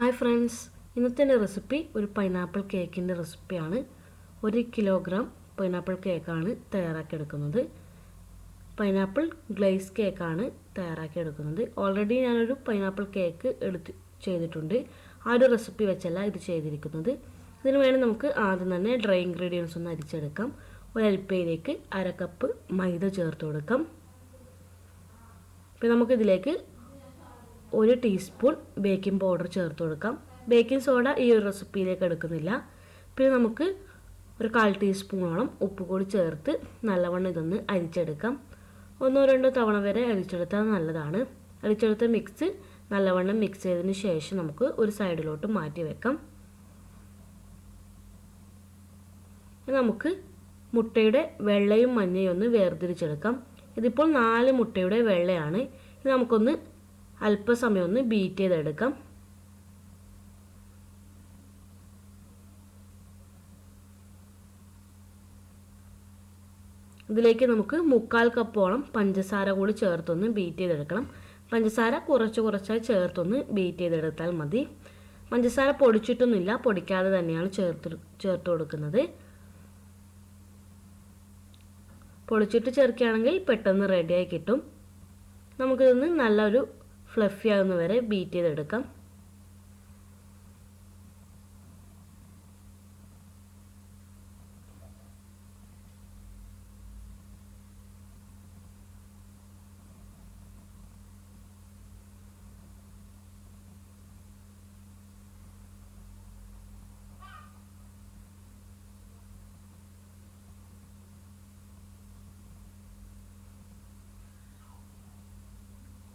Hi friends ഇന്നത്തെ എന്റെ recipe ഒരു പൈനാപ്പിൾ കേക്കിന്റെ റെസിപ്പിയാണ്. ഒരു കിലോഗ്രാം പൈനാപ്പിൾ കേക്കാണ് തയ്യാറാക്കിയെടുക്കുന്നത്. പൈനാപ്പിൾ ഗ്ലേസ് കേക്കാണ് തയ്യാറാക്കിയെടുക്കുന്നത്. ഓൾറെഡി ഞാനൊരു പൈനാപ്പിൾ കേക്ക് എടുത്ത് ചെയ്തിട്ടുണ്ട്. ആ ഒരു റെസിപ്പി വെച്ചല്ല ഇത് ചെയ്തിരിക്കുന്നത്. ഇതിന് വേണ്ടി നമുക്ക് ആദ്യം തന്നെ ഡ്രൈ ഇൻഗ്രീഡിയൻസ് ഒന്ന് അരിച്ചെടുക്കാം. ഒരു അരിപ്പയിലേക്ക് അര കപ്പ് മൈദ ചേർത്ത് കൊടുക്കാം. പിന്നെ നമുക്കിതിലേക്ക് ഒരു ടീസ്പൂൺ ബേക്കിംഗ് പൗഡർ ചേർത്ത് കൊടുക്കാം. ബേക്കിംഗ് സോഡ ഈ ഒരു റെസിപ്പിയിലേക്ക് എടുക്കുന്നില്ല. പിന്നെ നമുക്ക് ഒരു കാൽ ടീസ്പൂണോളം ഉപ്പ് കൂടി ചേർത്ത് നല്ലവണ്ണം ഇതൊന്ന് അരിച്ചെടുക്കാം. ഒന്നോ രണ്ടോ തവണ വരെ അരിച്ചെടുത്താൽ നല്ലതാണ്. അരിച്ചെടുത്ത മിക്സ് നല്ലവണ്ണം മിക്സ് ചെയ്തതിന് ശേഷം നമുക്ക് ഒരു സൈഡിലോട്ട് മാറ്റി വെക്കാം. നമുക്ക് മുട്ടയുടെ വെള്ളയും മഞ്ഞയും ഒന്ന് വേർതിരിച്ചെടുക്കാം. ഇതിപ്പോൾ നാല് മുട്ടയുടെ വെള്ളയാണ്. ഇത് നമുക്കൊന്ന് അല്പസമയം ഒന്ന് ബീറ്റ് ചെയ്തെടുക്കാം. ഇതിലേക്ക് നമുക്ക് മുക്കാൽ കപ്പോളം പഞ്ചസാര കൂടി ചേർത്തൊന്ന് ബീറ്റ് ചെയ്തെടുക്കണം. പഞ്ചസാര കുറച്ച് കുറച്ചായി ചേർത്തൊന്ന് ബീറ്റ് ചെയ്തെടുത്താൽ മതി. പഞ്ചസാര പൊടിച്ചിട്ടൊന്നുമില്ല പൊടിക്കാതെ തന്നെയാണ് ചേർത്ത് ചേർത്ത് കൊടുക്കുന്നത്. പൊളിച്ചിട്ട് ചേർക്കുകയാണെങ്കിൽ പെട്ടെന്ന് റെഡിയായി കിട്ടും. നമുക്കിതൊന്ന് നല്ലൊരു ഫ്ലഫി ആകുന്ന വരെ ബീറ്റ് ചെയ്തെടുക്കാം.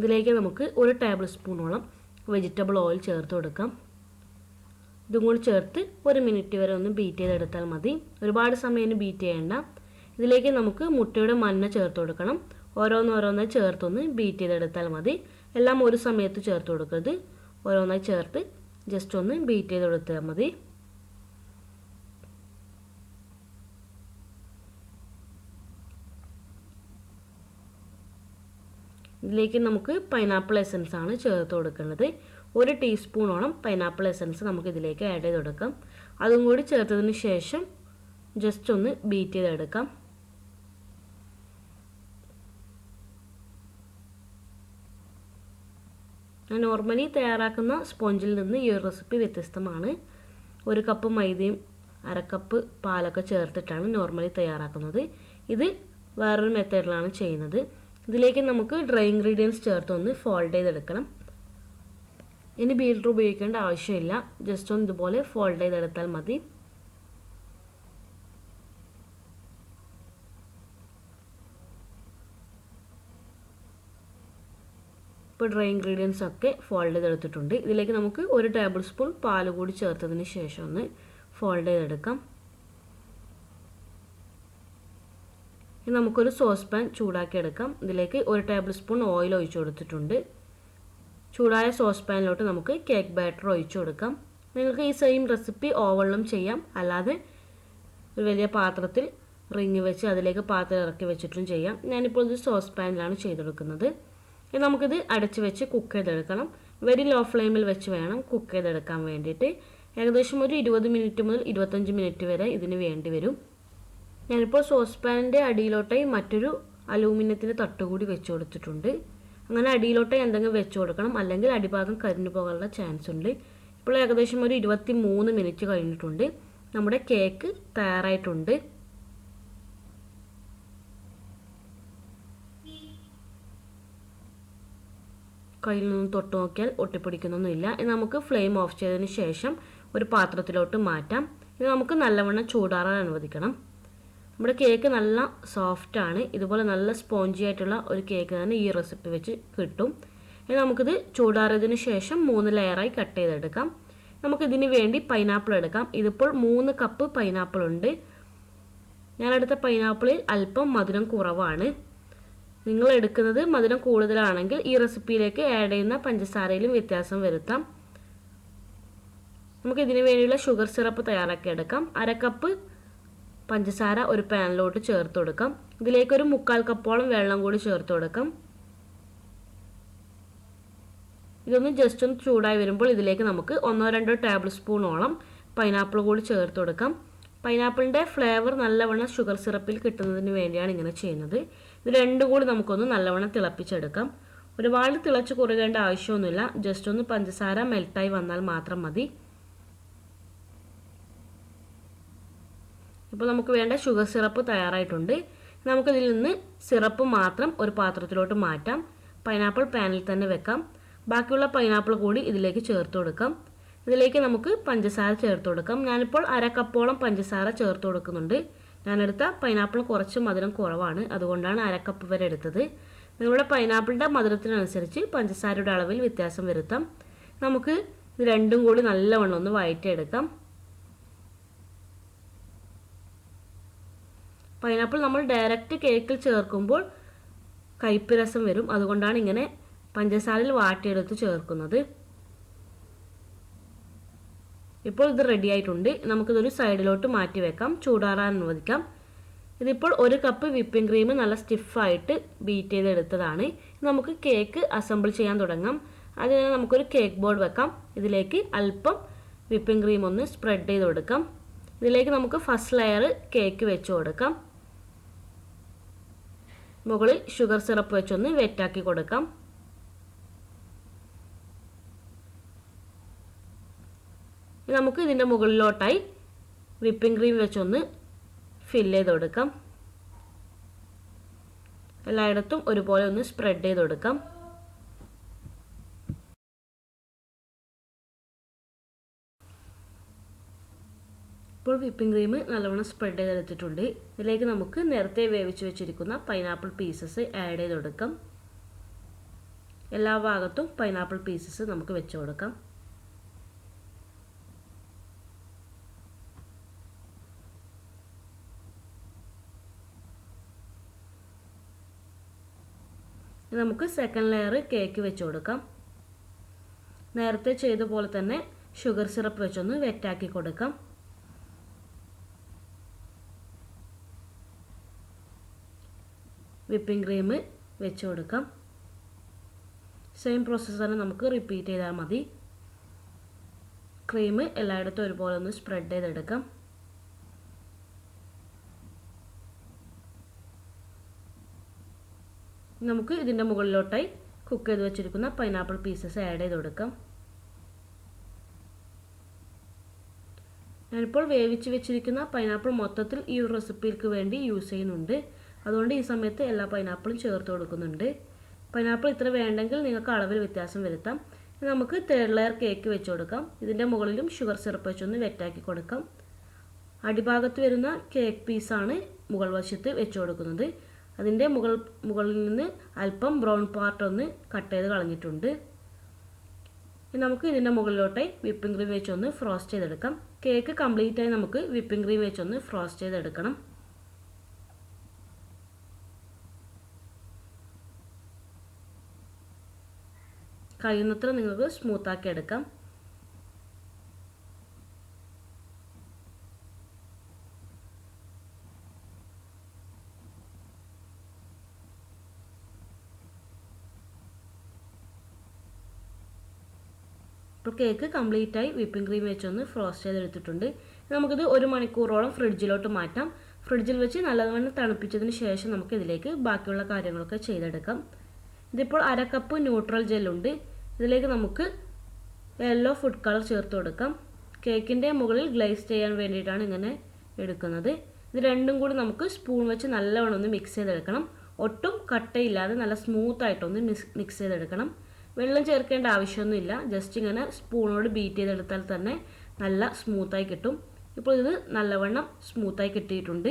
ഇതിലേക്ക് നമുക്ക് ഒരു ടേബിൾ സ്പൂണോളം വെജിറ്റബിൾ ഓയിൽ ചേർത്ത് കൊടുക്കാം. ഇതും കൂടി ചേർത്ത് ഒരു മിനിറ്റ് വരെ ഒന്ന് ബീറ്റ് ചെയ്തെടുത്താൽ മതി. ഒരുപാട് സമയം ബീറ്റ് ചെയ്യേണ്ട. ഇതിലേക്ക് നമുക്ക് മുട്ടയുടെ മഞ്ഞ ചേർത്ത് കൊടുക്കണം. ഓരോന്നോരോന്നായി ചേർത്തൊന്ന് ബീറ്റ് ചെയ്തെടുത്താൽ മതി. എല്ലാം ഒരു സമയത്ത് ചേർത്ത് കൊടുക്കരുത്. ഓരോന്നായി ചേർത്ത് ജസ്റ്റ് ഒന്ന് ബീറ്റ് ചെയ്ത് കൊടുത്താൽ മതി. ഇതിലേക്ക് നമുക്ക് പൈനാപ്പിൾ എസൻസ് ആണ് ചേർത്ത് കൊടുക്കേണ്ടത് ഒരു ടീസ്പൂണോളം പൈനാപ്പിൾ എസൻസ് നമുക്ക് ഇതിലേക്ക് ആഡ് ചെയ്ത് കൊടുക്കാം. അതും കൂടി ചേർത്തതിന് ശേഷം ജസ്റ്റ് ഒന്ന് ബീറ്റ് ചെയ്തെടുക്കാം. നോർമലി തയ്യാറാക്കുന്ന സ്പോഞ്ചിൽ നിന്ന് ഈ ഒരു റെസിപ്പി വ്യത്യസ്തമാണ്. ഒരു കപ്പ് മൈദയും അരക്കപ്പ് കപ്പ് പാലൊക്കെ ചേർത്തിട്ടാണ് നോർമലി തയ്യാറാക്കുന്നത്. ഇത് വേറൊരു മെത്തേഡിലാണ് ചെയ്യുന്നത്. ഇതിലേക്ക് നമുക്ക് ഡ്രൈ ഇൻഗ്രീഡിയൻസ് ചേർത്ത് ഒന്ന് ഫോൾഡ് ചെയ്തെടുക്കണം. ഇനി ബീറ്റർ ഉപയോഗിക്കേണ്ട ആവശ്യമില്ല. ജസ്റ്റ് ഒന്ന് ഇതുപോലെ ഫോൾഡ് ചെയ്തെടുത്താൽ മതി. ഇപ്പോൾ ഡ്രൈ ഇൻഗ്രീഡിയൻസ് ഒക്കെ ഫോൾഡ് ചെയ്തെടുത്തിട്ടുണ്ട്. ഇതിലേക്ക് നമുക്ക് ഒരു ടേബിൾ സ്പൂൺ പാൽ കൂടി ചേർത്തതിന് ശേഷം ഒന്ന് ഫോൾഡ് ചെയ്തെടുക്കാം. ഇനി നമുക്കൊരു സോസ് പാൻ ചൂടാക്കി എടുക്കാം ഇതിലേക്ക് ഒരു ടേബിൾ സ്പൂൺ ഓയിൽ ഒഴിച്ചു കൊടുത്തിട്ടുണ്ട്. ചൂടായ സോസ് പാനിലോട്ട് നമുക്ക് കേക്ക് ബാറ്റർ ഒഴിച്ചു കൊടുക്കാം. നിങ്ങൾക്ക് ഈ സെയിം റെസിപ്പി ഓവണിലും ചെയ്യാം. അല്ലാതെ ഒരു വലിയ പാത്രത്തിൽ റിങ് വെച്ച് അതിലേക്ക് പാത്രം ഇറക്കി വെച്ചിട്ടും ചെയ്യാം. ഞാനിപ്പോൾ ഇത് സോസ് പാനിലാണ് ചെയ്തെടുക്കുന്നത്. ഇനി നമുക്കിത് അടച്ച് വെച്ച് കുക്ക് ചെയ്തെടുക്കണം. വെരി ലോ ഫ്ലെയിമിൽ വെച്ച് വേണം കുക്ക് ചെയ്തെടുക്കാൻ വേണ്ടിയിട്ട്. ഏകദേശം ഒരു ഇരുപത് മിനിറ്റ് മുതൽ ഇരുപത്തഞ്ച് മിനിറ്റ് വരെ ഇതിന് വേണ്ടി വരും. ഞാനിപ്പോൾ സോസ് പാനിന്റെ അടിയിലോട്ടായി മറ്റൊരു അലൂമിനിയത്തിന്റെ തട്ട് കൂടി വെച്ച് കൊടുത്തിട്ടുണ്ട്. അങ്ങനെ അടിയിലോട്ടായി എന്തെങ്കിലും വെച്ച് കൊടുക്കണം. അല്ലെങ്കിൽ അടിഭാഗം കരിഞ്ഞു പോകാനുള്ള ചാൻസ് ഉണ്ട്. ഇപ്പോൾ ഏകദേശം ഒരു ഇരുപത്തി മൂന്ന് മിനിറ്റ് കഴിഞ്ഞിട്ടുണ്ട്. നമ്മുടെ കേക്ക് തയ്യാറായിട്ടുണ്ട്. കയ്യിൽ നിന്ന് തൊട്ട് നോക്കിയാൽ ഒട്ടിപ്പിടിക്കുന്നൊന്നുമില്ല. ഇനി നമുക്ക് ഫ്ലെയിം ഓഫ് ചെയ്തതിന് ശേഷം ഒരു പാത്രത്തിലോട്ട് മാറ്റാം. ഇത് നമുക്ക് നല്ലവണ്ണം ചൂടാറാൻ അനുവദിക്കണം. നമ്മുടെ കേക്ക് നല്ല സോഫ്റ്റാണ് ഇതുപോലെ നല്ല സ്പോഞ്ചി ആയിട്ടുള്ള ഒരു കേക്ക് തന്നെ ഈ റെസിപ്പി വെച്ച് കിട്ടും. ഇനി നമുക്കിത് ചൂടാറിയതിന് ശേഷം മൂന്ന് ലെയറായി കട്ട് ചെയ്തെടുക്കാം. നമുക്കിതിന് വേണ്ടി പൈനാപ്പിൾ എടുക്കാം. ഇതിപ്പോൾ മൂന്ന് കപ്പ് പൈനാപ്പിൾ ഉണ്ട്. ഞാനെടുത്ത പൈനാപ്പിളിൽ അല്പം മധുരം കുറവാണ്. നിങ്ങൾ എടുക്കുന്നത് മധുരം കൂടുതലാണെങ്കിൽ ഈ റെസിപ്പിയിലേക്ക് ആഡ് ചെയ്യുന്ന പഞ്ചസാരയിലും വ്യത്യാസം വരുത്താം. നമുക്ക് വേണ്ടിയുള്ള ഷുഗർ സിറപ്പ് തയ്യാറാക്കി എടുക്കാം. അര കപ്പ് പഞ്ചസാര ഒരു പാനിലോട്ട് ചേർത്ത് കൊടുക്കാം. ഇതിലേക്ക് ഒരു മുക്കാൽ കപ്പോളം വെള്ളം കൂടി ചേർത്ത് കൊടുക്കാം. ഇതൊന്ന് ജസ്റ്റ് ഒന്ന് ചൂടായി വരുമ്പോൾ ഇതിലേക്ക് നമുക്ക് ഒന്നോ രണ്ടോ ടേബിൾ സ്പൂണോളം പൈനാപ്പിൾ കൂടി ചേർത്ത് കൊടുക്കാം. പൈനാപ്പിളിന്റെ ഫ്ലേവർ നല്ലവണ്ണം ഷുഗർ സിറപ്പിൽ കിട്ടുന്നതിന് വേണ്ടിയാണ് ഇങ്ങനെ ചെയ്യുന്നത്. ഇത് രണ്ടും കൂടി നമുക്കൊന്ന് നല്ലവണ്ണം തിളപ്പിച്ചെടുക്കാം. ഒരുപാട് തിളച്ച് കുറുകേണ്ട ആവശ്യമൊന്നുമില്ല. ജസ്റ്റ് ഒന്ന് പഞ്ചസാര മെൽട്ടായി വന്നാൽ മാത്രം മതി. ഇപ്പോൾ നമുക്ക് വേണ്ട ഷുഗർ സിറപ്പ് തയ്യാറായിട്ടുണ്ട്. നമുക്കിതിൽ നിന്ന് സിറപ്പ് മാത്രം ഒരു പാത്രത്തിലോട്ട് മാറ്റാം. പൈനാപ്പിൾ പാനിൽ തന്നെ വെക്കാം. ബാക്കിയുള്ള പൈനാപ്പിൾ കൂടി ഇതിലേക്ക് ചേർത്ത് കൊടുക്കാം. ഇതിലേക്ക് നമുക്ക് പഞ്ചസാര ചേർത്ത് കൊടുക്കാം. ഞാനിപ്പോൾ അര കപ്പോളം പഞ്ചസാര ചേർത്ത് കൊടുക്കുന്നുണ്ട്. ഞാനെടുത്ത പൈനാപ്പിൾ കുറച്ച് മധുരം കുറവാണ്. അതുകൊണ്ടാണ് അര കപ്പ് വരെ എടുത്തത്. നിങ്ങളുടെ പൈനാപ്പിളിന്റെ മധുരത്തിനനുസരിച്ച് പഞ്ചസാരയുടെ അളവിൽ വ്യത്യാസം വരുത്താം. നമുക്ക് ഇത് രണ്ടും കൂടി നല്ലവണ്ണം ഒന്ന് വഴറ്റിയെടുക്കാം. പൈനാപ്പിൾ നമ്മൾ ഡയറക്റ്റ് കേക്കിൽ ചേർക്കുമ്പോൾ കയ്പ്പ് രസം വരും. അതുകൊണ്ടാണ് ഇങ്ങനെ പഞ്ചസാരയിൽ വാട്ടിയെടുത്ത് ചേർക്കുന്നത്. ഇപ്പോൾ ഇത് റെഡി ആയിട്ടുണ്ട്. നമുക്കിതൊരു സൈഡിലോട്ട് മാറ്റി വെക്കാം. ചൂടാറാൻ അനുവദിക്കാം. ഇതിപ്പോൾ ഒരു കപ്പ് വിപ്പിംഗ് ക്രീം നല്ല സ്റ്റിഫായിട്ട് ബീറ്റ് ചെയ്തെടുത്തതാണ്. നമുക്ക് കേക്ക് അസംബിൾ ചെയ്യാൻ തുടങ്ങാം. അതിന് നമുക്കൊരു കേക്ക് ബോർഡ് വെക്കാം. ഇതിലേക്ക് അല്പം വിപ്പിംഗ് ക്രീം ഒന്ന് സ്പ്രെഡ് ചെയ്ത് കൊടുക്കാം. ഇതിലേക്ക് നമുക്ക് ഫസ്റ്റ് ലെയർ കേക്ക് വെച്ച് കൊടുക്കാം. മുകളിൽ ഷുഗർ സിറപ്പ് വെച്ചൊന്ന് വെറ്റാക്കി കൊടുക്കാം. നമുക്ക് ഇതിന്റെ മുകളിലോട്ടായി വിപ്പിംഗ് ക്രീം വെച്ചൊന്ന് ഫില്ല് ചെയ്ത് കൊടുക്കാം. എല്ലായിടത്തും ഒരുപോലെ ഒന്ന് സ്പ്രെഡ് ചെയ്ത് കൊടുക്കാം. വിപ്പിംഗ് ക്രീം നല്ലവണ്ണം സ്പ്രെഡ് ചെയ്തെടുത്തിട്ടുണ്ട്. ഇതിലേക്ക് നമുക്ക് നേരത്തെ വേവിച്ച് വെച്ചിരിക്കുന്ന പൈനാപ്പിൾ പീസസ് ആഡ് ചെയ്ത് കൊടുക്കാം എല്ലാ ഭാഗത്തും പൈനാപ്പിൾ പീസസ് നമുക്ക് വെച്ച് കൊടുക്കാം. നമുക്ക് സെക്കൻഡ് ലെയർ കേക്ക് വെച്ച് കൊടുക്കാം. നേരത്തെ ചെയ്ത പോലെ തന്നെ ഷുഗർ സിറപ്പ് വെച്ചൊന്ന് വെറ്റാക്കി കൊടുക്കാം. വിപ്പിംഗ് ക്രീം വെച്ച് കൊടുക്കാം. സെയിം പ്രോസസ്സ് തന്നെ നമുക്ക് റിപ്പീറ്റ് ചെയ്താൽ മതി. ക്രീം എല്ലായിടത്തും ഒരുപോലെ ഒന്ന് സ്പ്രെഡ് ചെയ്തെടുക്കാം. നമുക്ക് ഇതിന്റെ മുകളിലോട്ടായി കുക്ക് ചെയ്ത് വെച്ചിരിക്കുന്ന പൈനാപ്പിൾ പീസസ് ആഡ് ചെയ്ത് കൊടുക്കാം. ഞാനിപ്പോൾ വേവിച്ച് വെച്ചിരിക്കുന്ന പൈനാപ്പിൾ മൊത്തത്തിൽ ഈ ഒരു റെസിപ്പിക്ക് വേണ്ടി യൂസ് ചെയ്യുന്നുണ്ട്. അതുകൊണ്ട് ഈ സമയത്ത് എല്ലാ പൈനാപ്പിളും ചേർത്ത് കൊടുക്കുന്നുണ്ട്. പൈനാപ്പിൾ ഇത്ര വേണ്ടെങ്കിൽ നിങ്ങൾക്ക് അളവിൽ വ്യത്യാസം വരുത്താം. നമുക്ക് തേർഡ് ലെയർ കേക്ക് വെച്ച് കൊടുക്കാം. ഇതിന്റെ മുകളിലും ഷുഗർ സിറപ്പ് വെച്ചൊന്ന് വെറ്റാക്കി കൊടുക്കാം. അടിഭാഗത്ത് വരുന്ന കേക്ക് പീസാണ് മുകൾ വശത്ത് വെച്ച് കൊടുക്കുന്നത്. അതിന്റെ മുകൾ മുകളിൽ നിന്ന് അല്പം ബ്രൗൺ പാർട്ട് ഒന്ന് കട്ട് ചെയ്ത് കളഞ്ഞിട്ടുണ്ട്. നമുക്ക് ഇതിന്റെ മുകളിലോട്ട് വിപ്പിംഗ് ക്രീം വെച്ചൊന്ന് ഫ്രോസ്റ്റ് ചെയ്തെടുക്കാം. കേക്ക് കംപ്ലീറ്റായി നമുക്ക് വിപ്പിംഗ് ക്രീം വെച്ചൊന്ന് ഫ്രോസ്റ്റ് ചെയ്തെടുക്കണം. കഴിയുന്നത്ര നിങ്ങൾക്ക് സ്മൂത്താക്കി എടുക്കാം. ഇപ്പോൾ കേക്ക് കംപ്ലീറ്റ് ആയി വിപ്പിംഗ് ക്രീം വെച്ചൊന്ന് ഫ്രോസ്റ്റ് ചെയ്തെടുത്തിട്ടുണ്ട്. നമുക്കിത് ഒരു മണിക്കൂറോളം ഫ്രിഡ്ജിലോട്ട് മാറ്റാം. ഫ്രിഡ്ജിൽ വെച്ച് നല്ലവണ്ണം തണുപ്പിച്ചതിന് ശേഷം നമുക്ക് ഇതിലേക്ക് ബാക്കിയുള്ള കാര്യങ്ങളൊക്കെ ചെയ്തെടുക്കാം. ഇതിപ്പോൾ അര കപ്പ് ന്യൂട്രൽ ജെല്ലുണ്ട് ഇതിലേക്ക് നമുക്ക് യെല്ലോ ഫുഡ് കളർ ചേർത്ത് കൊടുക്കാം. കേക്കിന്റെ മുകളിൽ ഗ്ലേസ് ചെയ്യാൻ വേണ്ടിയിട്ടാണ് ഇങ്ങനെ എടുക്കുന്നത്. ഇത് രണ്ടും കൂടി നമുക്ക് സ്പൂൺ വെച്ച് നല്ലവണ്ണം ഒന്ന് മിക്സ് ചെയ്തെടുക്കണം. ഒട്ടും കട്ടയില്ലാതെ നല്ല സ്മൂത്ത് ആയിട്ടൊന്ന് മിക്സ് മിക്സ് ചെയ്തെടുക്കണം. വെള്ളം ചേർക്കേണ്ട ആവശ്യമൊന്നുമില്ല. ജസ്റ്റ് ഇങ്ങനെ സ്പൂണോട് ബീറ്റ് ചെയ്തെടുത്താൽ തന്നെ നല്ല സ്മൂത്തായി കിട്ടും. ഇപ്പോൾ ഇത് നല്ലവണ്ണം സ്മൂത്തായി കിട്ടിയിട്ടുണ്ട്.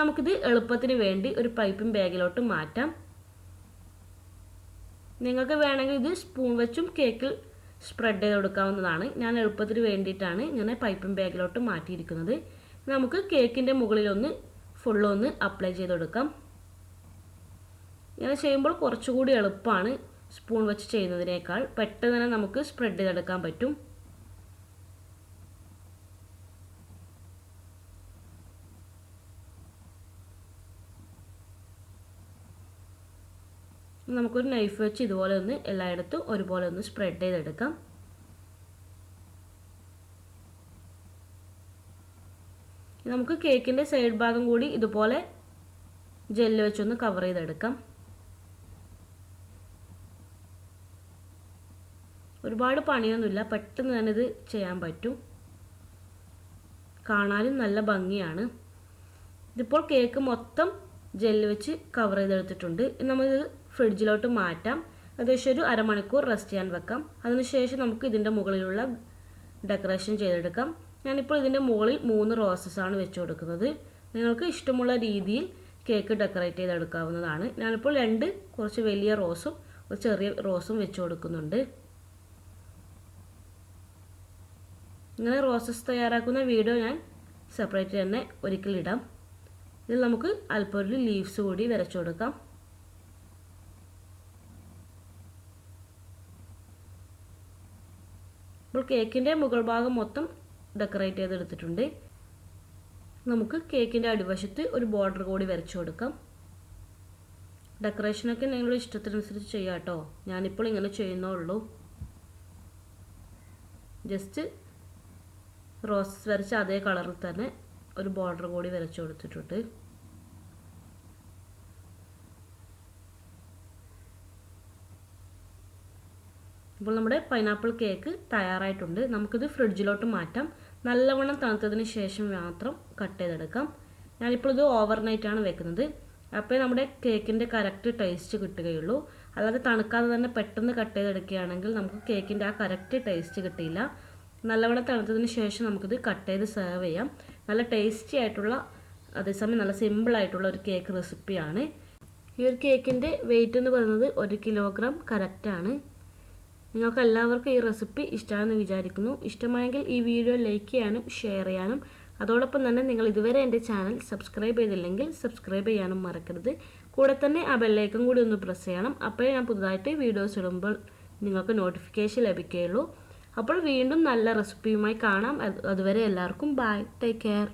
നമുക്കിത് എളുപ്പത്തിന് വേണ്ടി ഒരു പൈപ്പിംഗ് ബാഗിലോട്ട് മാറ്റാം. നിങ്ങൾക്ക് വേണമെങ്കിൽ ഇത് സ്പൂൺ വെച്ചും കേക്കിൽ സ്പ്രെഡ് ചെയ്ത് കൊടുക്കാവുന്നതാണ്. ഞാൻ എളുപ്പത്തിന് വേണ്ടിയിട്ടാണ് ഇങ്ങനെ പൈപ്പിംഗ് ബാഗിലോട്ട് മാറ്റിയിരിക്കുന്നത്. നമുക്ക് കേക്കിന്റെ മുകളിലൊന്ന് ഫുള്ളൊന്ന് അപ്ലൈ ചെയ്ത് കൊടുക്കാം. ഇങ്ങനെ ചെയ്യുമ്പോൾ കുറച്ചുകൂടി എളുപ്പമാണ് സ്പൂൺ വെച്ച് ചെയ്യുന്നതിനേക്കാൾ. പെട്ടെന്ന് തന്നെ നമുക്ക് സ്പ്രെഡ് ചെയ്തെടുക്കാൻ പറ്റും. നമുക്കൊരു നൈഫ് വെച്ച് ഇതുപോലെ ഒന്ന് എല്ലായിടത്തും ഒരുപോലെ ഒന്ന് സ്പ്രെഡ് ചെയ്തെടുക്കാം. നമുക്ക് കേക്കിന്റെ സൈഡ് ഭാഗം കൂടി ഇതുപോലെ ജെല്ല് വെച്ചൊന്ന് കവർ ചെയ്തെടുക്കാം. ഒരുപാട് പണിയൊന്നുമില്ല പെട്ടെന്ന് തന്നെ ഇത് ചെയ്യാൻ പറ്റും. കാണാനും നല്ല ഭംഗിയാണ്. ഇതിപ്പോൾ കേക്ക് മൊത്തം ജെല്ല് വെച്ച് കവർ ചെയ്തെടുത്തിട്ടുണ്ട്. നമ്മളിത് ഫ്രിഡ്ജിലോട്ട് മാറ്റാം. ഏകദേശം ഒരു അരമണിക്കൂർ റെസ്റ്റ് ചെയ്യാൻ വെക്കാം. അതിനുശേഷം നമുക്ക് ഇതിന്റെ മുകളിലുള്ള ഡെക്കറേഷൻ ചെയ്തെടുക്കാം. ഞാനിപ്പോൾ ഇതിന്റെ മുകളിൽ മൂന്ന് റോസസ് ആണ് വെച്ച് കൊടുക്കുന്നത്. നിങ്ങൾക്ക് ഇഷ്ടമുള്ള രീതിയിൽ കേക്ക് ഡെക്കറേറ്റ് ചെയ്തെടുക്കാവുന്നതാണ്. ഞാനിപ്പോൾ രണ്ട് കുറച്ച് വലിയ റോസും ഒരു ചെറിയ റോസും വെച്ച് കൊടുക്കുന്നുണ്ട്. ഇങ്ങനെ റോസസ് തയ്യാറാക്കുന്ന വീഡിയോ ഞാൻ സെപ്പറേറ്റ് തന്നെ ഒരിക്കലിടാം ഇതിൽ നമുക്ക് അല്പം ലീവ്സ് കൂടി വരച്ചു കൊടുക്കാം. കേക്കിന്റെ മുകൾ ഭാഗം മൊത്തം ഡെക്കറേറ്റ് ചെയ്തെടുത്തിട്ടുണ്ട്. നമുക്ക് കേക്കിന്റെ അടിവശത്ത് ഒരു ബോർഡർ കൂടി വരച്ചു കൊടുക്കാം. ഡെക്കറേഷനൊക്കെ നിങ്ങളുടെ ഇഷ്ടത്തിനനുസരിച്ച് ചെയ്യാം കേട്ടോ. ഞാനിപ്പോൾ ഇങ്ങനെ ചെയ്യുന്നേ ഉള്ളൂ. ജസ്റ്റ് റോസസ് വരച്ച് അതേ കളറിൽ തന്നെ ഒരു ബോർഡർ കൂടി വരച്ചു കൊടുത്തിട്ടുണ്ട്. ഇപ്പോൾ നമ്മുടെ പൈനാപ്പിൾ കേക്ക് തയ്യാറായിട്ടുണ്ട്. നമുക്കിത് ഫ്രിഡ്ജിലോട്ട് മാറ്റാം. നല്ലവണ്ണം തണുത്തതിന് ശേഷം മാത്രം കട്ട് ചെയ്തെടുക്കാം. ഞാനിപ്പോൾ ഇത് ഓവർനൈറ്റാണ് വെക്കുന്നത്. അപ്പോൾ നമ്മുടെ കേക്കിന്റെ കറക്റ്റ് ടേസ്റ്റ് കിട്ടുകയുള്ളൂ. അല്ലാതെ തണുക്കാതെ തന്നെ പെട്ടെന്ന് കട്ട് ചെയ്തെടുക്കുകയാണെങ്കിൽ നമുക്ക് കേക്കിന്റെ ആ കറക്റ്റ് ടേസ്റ്റ് കിട്ടിയില്ല. നല്ലവണ്ണം തണുത്തതിന് ശേഷം നമുക്കിത് കട്ട് ചെയ്ത് സെർവ് ചെയ്യാം. നല്ല ടേസ്റ്റി ആയിട്ടുള്ള അതേസമയം നല്ല സിമ്പിൾ ആയിട്ടുള്ള ഒരു കേക്ക് റെസിപ്പിയാണ് ഈ ഒരു കേക്കിന്റെ വെയിറ്റ് എന്ന് പറയുന്നത് ഒരു കിലോഗ്രാം കറക്റ്റാണ് നിങ്ങൾക്ക് എല്ലാവർക്കും ഈ റെസിപ്പി ഇഷ്ടമാണെന്ന് വിചാരിക്കുന്നു. ഇഷ്ടമായെങ്കിൽ ഈ വീഡിയോ ലൈക്ക് ചെയ്യാനും ഷെയർ ചെയ്യാനും. അതോടൊപ്പം തന്നെ നിങ്ങൾ ഇതുവരെ എന്റെ ചാനൽ സബ്സ്ക്രൈബ് ചെയ്തില്ലെങ്കിൽ സബ്സ്ക്രൈബ് ചെയ്യാനും മറക്കരുത്. കൂടെ തന്നെ ആ ബെല്ലൈക്കും കൂടി ഒന്ന് പ്രസ് ചെയ്യണം. അപ്പോഴേ ഞാൻ പുതുതായിട്ട് വീഡിയോസ് ഇടുമ്പോൾ നിങ്ങൾക്ക് നോട്ടിഫിക്കേഷൻ ലഭിക്കുകയുള്ളൂ. അപ്പോൾ വീണ്ടും നല്ല റെസിപ്പിയുമായി കാണാം. അതുവരെ എല്ലാവർക്കും ബൈ ടേക്ക് കെയർ